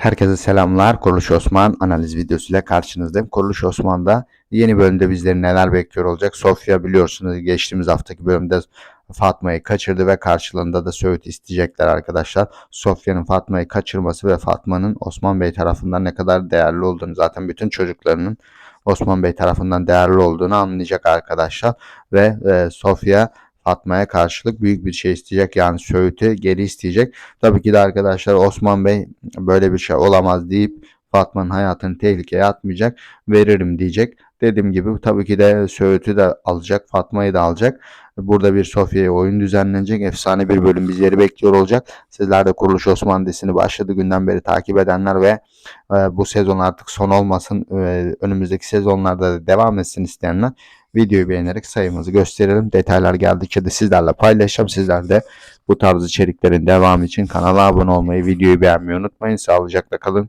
Herkese selamlar. Kuruluş Osman analiz videosuyla karşınızdayım. Kuruluş Osman'da yeni bölümde bizleri neler bekliyor olacak? Sofya biliyorsunuz geçtiğimiz haftaki bölümde Fatma'yı kaçırdı ve karşılığında da Söğüt isteyecekler arkadaşlar. Sofya'nın Fatma'yı kaçırması ve Fatma'nın Osman Bey tarafından ne kadar değerli olduğunu zaten bütün çocuklarının Osman Bey tarafından değerli olduğunu anlayacak arkadaşlar. Ve e, Sofya Fatma'ya karşılık büyük bir şey isteyecek. Yani Söğüt'ü geri isteyecek. Tabii ki de arkadaşlar Osman Bey böyle bir şey olamaz deyip Fatma'nın hayatını tehlikeye atmayacak. Veririm diyecek. Dediğim gibi tabii ki de Söğüt'ü de alacak. Fatma'yı da alacak. Burada bir Sofya'ya oyun düzenlenecek. Efsane bir bölüm bizleri bekliyor olacak. Sizler de Kuruluş Osman dizisini başladığı günden beri takip edenler ve e, bu sezon artık son olmasın, e, önümüzdeki sezonlarda da devam etsin isteyenler videoyu beğenerek sayımızı gösterelim. Detaylar geldikçe de sizlerle paylaşacağım. Sizler de bu tarz içeriklerin devamı için kanala abone olmayı, videoyu beğenmeyi unutmayın. Sağlıcakla kalın.